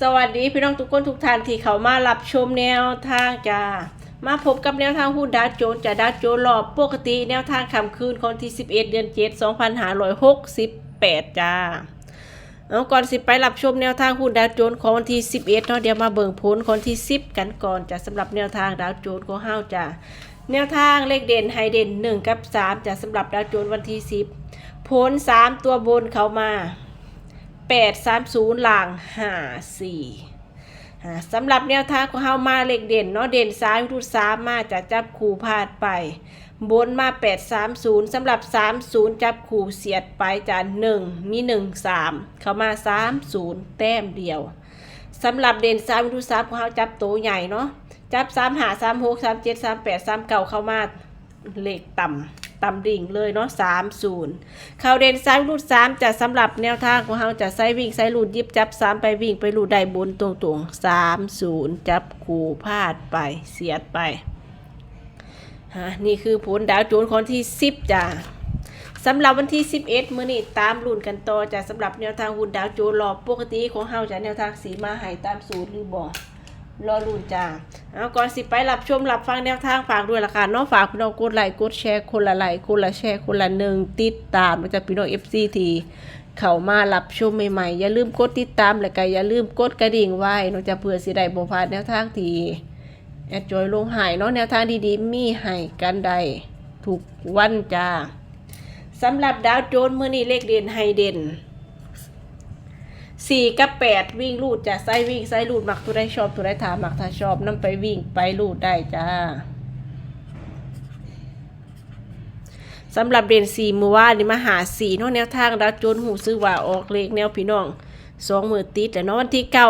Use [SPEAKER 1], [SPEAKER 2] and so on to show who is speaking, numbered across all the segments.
[SPEAKER 1] สวัสดีพี่น้องทุกคนทุกท่านที่เขามารับชมแนวทางจ้ามาพบกับแนวทางหุ้นดาวโจนส์จะดาวโจนส์รอบปกติแนวทางคำคืนคนที่ 11 เดือน 7 2568 จ้าเอาก่อนสิไปรับชมแนวทางหุ้นดาวโจนส์ของวันที่ 11เนาะเดี๋ยวมาเบิ่งผลคนที่ 10 กันก่อนจะสำหรับแนวทางดาวโจนส์ของเฮาจ้าแนวทางเลขเด่นไฮเด่น 1 กับ 3จะสำหรับดาวโจนส์วันที่ 10 ผล 3 ตัวบนเขามา 8 3 0หลัง5 4สำหรับแนวทางของเฮามาเลขเด่นเนาะเด่นซ้ายทุดสามมาจะจับคู่พลาดไป บนมา 8 3 0สำหรับ 3 0 จับคู่เสียดไปจาก1มี 1 3 เข้ามา 3 0 แต้มเดียวสำหรับเด่นซ้ายทุดสาของเฮาจับโตใหญ่เนาะจับ3หา3 6 3 7 3 8 3 9เข้ามาเลขต่ำ ต่ำดิ่งเลยเนาะ3 0ข่าวเด่นซ้ายรูดสามจะสำหรับแนวทางของเราจะใส่วิ่งใส่รูดยิบจับสามไปวิ่งไปรูดได้บนตรงตรงสามศูนย์จับคู่พลาดไปเสียดไปฮะนี่คือผลดาวโจนส์คนที่สิบจ้ะสำหรับวันที่ 11 มื้อนี้ตามรุ่นกันต่อจะสำหรับแนวทางหุ้นดาวโจนส์รอบปกติของเฮาจะแนวทางสีมาให้ตามสูตรหรือบ่ รอรุ่นจ้าเอาก่อนสิไปรับชมรับฟังแนวทางฝากด้วยละค่ะเน้องฝากพี่น้องกดไลค์กดแชร์คนละไลค์คนละแชร์คนละหนึ่งติดตามมาจากพี่น้อง FC ทีเข้ามารับชมใหม่ๆ อย่าลืมกดติดตามและก็อย่าลืมกดกระดิ่งไว้เนาะจะเพื่อสิได้บ่พลาดแนวทางทีแอดจอยลงหายเนาะแนวทางดีๆ มีให้กันได้ทุกวันจ้าสำหรับดาวโจนส์มื้อนี้เลขเด่นให้เด่น สี่กับแปดวิ่งลูดจะไส้วิ่งไส้ลูดมักตัวได้ชอบตัวได้ถามมักถ้าชอบนํไปวิ่งไปลูดได้จ้าสำหรับเด่นสี่มือว่านี่มาหาสี่นาะแนวทางดาวโจนหูซื้อว่าออกเลขแนวพี่น้องสองมือติดแล้วเนาะวันที่เก้า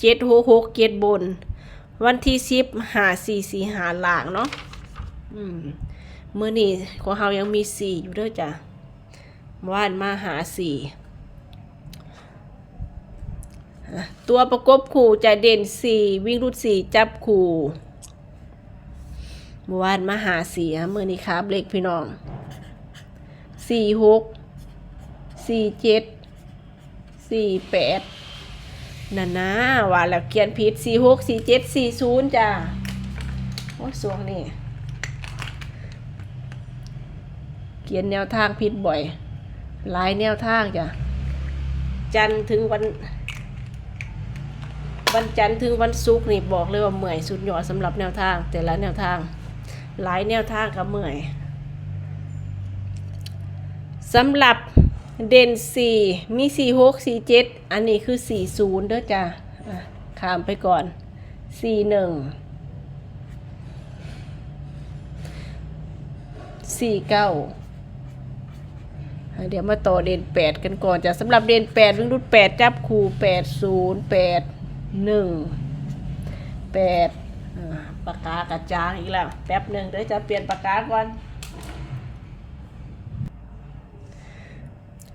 [SPEAKER 1] เจ็ดหกหกเจ็ดบน วันที่สิบหาสี่สี่หาหลางเนาะอืมมือนี่ของเฮายังมีสี่อยู่เด้อจ้ะว่านมาหาสี่ ตัวประกบคู่จะเด่นสี่วิ่งรูดสี่จับคู่เมื่อวานมาหาเสี่ฮะมื่อนี้ครับเลขพี่น้องสี่หกสี่เจ็ดสี่แปดนั่นนะว่าแล้วเขียนผิดสี่หกสี่เจ็ดสี่ศูนย์จ้าโอ้สวงนี่เขียนแนวทางผิดบ่อย หลายแนวทางจ้ะจันทร์ถึงวัน วันจันทร์ถึงวันศุกร์นี่บอกเลยว่าเมื่อยสุดยอดสำหรับแนวทาง แต่ละแนวทาง หลายแนวทางก็เมื่อยสำหรับเด่นสี่มีสี่หกสี่เจ็ดอันนี้คือสี่ศูนย์เด้อจ้ะอะข้ามไปก่อนสี่หนึ่งสี่เก้าเดี๋ยวมาต่อเด่นแปดกันก่อนจ้ะสำหรับเด่นแปดวิ่งรุดแปดจับคู่แปดศูนย์แปด หนึ่งแปดปากกากระจางอีกแล้ว แป๊บหนึ่งเดี๋ยวจะเปลี่ยนปากกาก่อน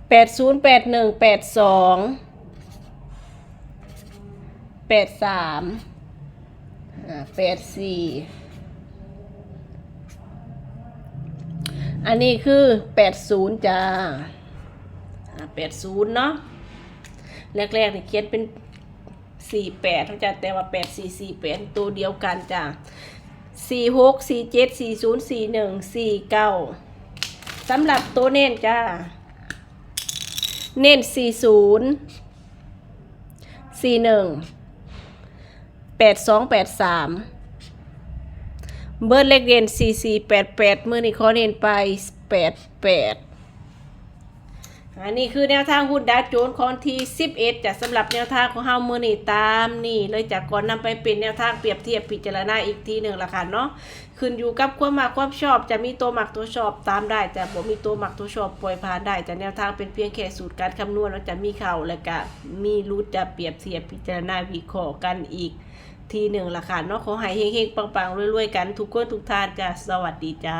[SPEAKER 1] แปดศูนย์แปดหนึ่งแปดสองแปดสามแปดสี่อันนี้คือแปดศูนย์จ้าแปดศูนย์เนาะแรกๆนี่เขียนเป็น สี่แปดเขาจะแต่ว่าแปดสี่สี่แปดตัวเดียวกันจ้ะสี่หกสี่เจ็ดสี่ศูนย์สี่หนึ่งสี่เก้าสำหรับตัวเน้นจ้า เน้นสี่ศูนย์สี่หนึ่งแปดสองแปดสามเบิร์ดเล็กเด่นสี่สี่แปดแปดมือนี่ขอเน้นไปแปดแปด อันนี้คือแนวทางหุ้นดาวโจนส์ของที่11จะสำหรับแนวทางของเฮามือนี่ตามนี่เลยจากก่อนนำไปเป็นแนวทางเปรียบเทียบพิจารณาอีกทีหนึ่งละค่ะเนาะขึ้นอยู่กับความมักความชอบจะมีตัวมักตัวชอบตามได้ แต่บ่มีตัวมักตัวชอบปล่อยผ่านได้จะแนวทางเป็นเพียงแค่สูตรการคำนวณแล้วจะมีเข่าและก็มีรูทจะเปรียบเทียบพิจารณาวิเคราะห์กันอีกทีหนึ่งละค่ะเนาะขอให้เฮงๆปังๆรวยๆกันทุกคนทุกท่านจ้ะสวัสดีจ้า